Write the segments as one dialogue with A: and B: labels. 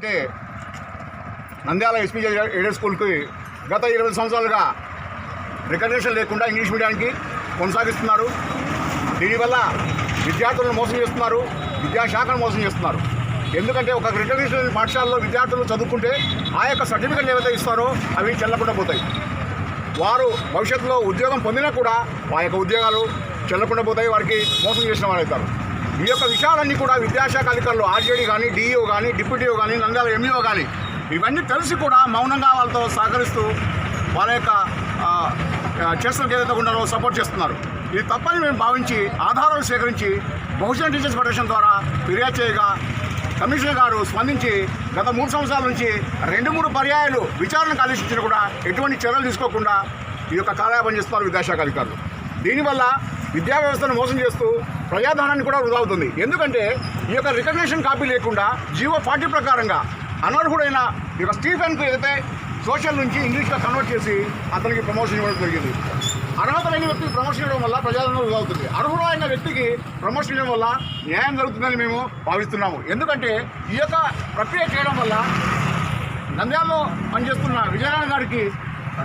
A: అంటే Nandyal SP aided స్కూల్కి గత ఇరవై సంవత్సరాలుగా రికగ్నేషన్ లేకుండా ఇంగ్లీష్ మీడియానికి కొనసాగిస్తున్నారు. దీనివల్ల విద్యార్థులను మోసం చేస్తున్నారు. విద్యాశాఖను మోసం చేస్తున్నారు. ఎందుకంటే ఒక రికగ్నేషన్ పాఠశాలలో విద్యార్థులు చదువుకుంటే ఆ యొక్క సర్టిఫికెట్లు ఏవైతే ఇస్తారో అవి చెల్లకుండా పోతాయి. వారు భవిష్యత్తులో ఉద్యోగం పొందినా కూడా ఆ యొక్క ఉద్యోగాలు చెల్లకుండా పోతాయి. వారికి మోసం చేసిన వారు అవుతారు ఈ యొక్క విషయాలన్నీ కూడా విద్యాశాఖ అధికారులు ఆర్జేడీ కానీ డిఈఓ కానీ డిప్యూటీఓ కానీ నంద్యాల ఎంఈఓ కానీ ఇవన్నీ తెలిసి కూడా మౌనంగా వాళ్ళతో సహకరిస్తూ వాళ్ళ యొక్క ఆ, ఏదైతే ఉన్నారో సపోర్ట్ చేస్తున్నారు. ఇది తప్పని మేము భావించి ఆధారాలు సేకరించి బహుజన టీచర్స్ ఫెడరేషన్ ద్వారా ఫిర్యాదు చేయగా కమిషనర్ గారు స్పందించి గత మూడు సంవత్సరాల నుంచి రెండు మూడు పర్యాయాలు విచారణకు ఆదేశించినా కూడా ఎటువంటి చర్యలు తీసుకోకుండా ఈ యొక్క కార్యాపం చేస్తున్నారు విద్యాశాఖ అధికారులు దీనివల్ల విద్యా వ్యవస్థను మోసం చేస్తూ ప్రజాధనాన్ని కూడా వృధా అవుతుంది. ఎందుకంటే ఈ యొక్క రికగ్నేషన్ కాపీ లేకుండా జీవో ఫార్టీ ప్రకారంగా అనర్హుడైన ఈ యొక్క స్టీఫెన్కు ఏదైతే సోషల్ నుంచి ఇంగ్లీష్గా కన్వర్ట్ చేసి అతనికి ప్రమోషన్ ఇవ్వడం జరిగింది. అర్హత లేని వ్యక్తికి ప్రమోషన్ ఇవ్వడం వల్ల ప్రజాదరణ వృధా అవుతుంది. అయిన వ్యక్తికి ప్రమోషన్ ఇవ్వడం వల్ల న్యాయం జరుగుతుందని మేము భావిస్తున్నాము. ఎందుకంటే ఈ యొక్క ప్రక్రియ చేయడం వల్ల నంద్యాలలో పనిచేస్తున్న విజయనారాయణ గారికి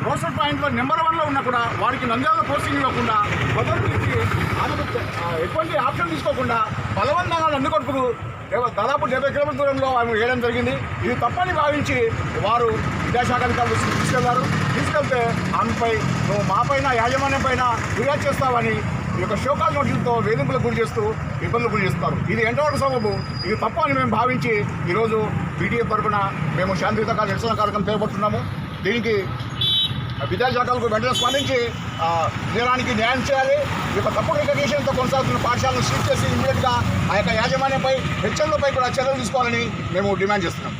A: రోస్టర్ పాయింట్లో నెంబర్ వన్లో ఉన్నా కూడా వారికి నంద్యాలలో పోస్టింగ్ ఇవ్వకుండా భద్రతకి ఇచ్చి ఆమెకు ఆ, ఎటువంటి ఆప్షన్ తీసుకోకుండా బలవంతంగా నందికొట్టుకు దాదాపు డెబ్బై కిలోమీటర్ల దూరంలో ఆమె వేయడం జరిగింది. ఇది తప్పని భావించి వారు విద్యాశాఖ అధికారులు తీసుకెళ్ళారు. తీసుకెళ్తే ఆమెపై నువ్వు మా పైన యాజమాన్యం పైన ఫిర్యాదు చేస్తావని ఈ యొక్క శోకాల నోటీసులతో వేధింపులకు గురి చేస్తూ ఇబ్బందులు గురి చేస్తారు. ఇది ఎంతవరకు సబబు? ఇది తప్ప అని మేము భావించి ఈరోజు బీటీఏ తరఫున మేము శాంతియుత నిరసన కార్యక్రమం చేపడుతున్నాము దీనికి విద్యాశాఖలకు వెంటనే స్పందించి నేరానికి న్యాయం చేయాలి. ఈ యొక్క తప్పుడు రికగ్నేషన్తో కొనసాగుతున్న పాఠశాలను సీజ్ చేసి ఇమీడియట్గా ఆ యొక్క యాజమాన్యంపై హెచ్ఎంలపై కూడా చర్యలు తీసుకోవాలని మేము డిమాండ్ చేస్తున్నాం.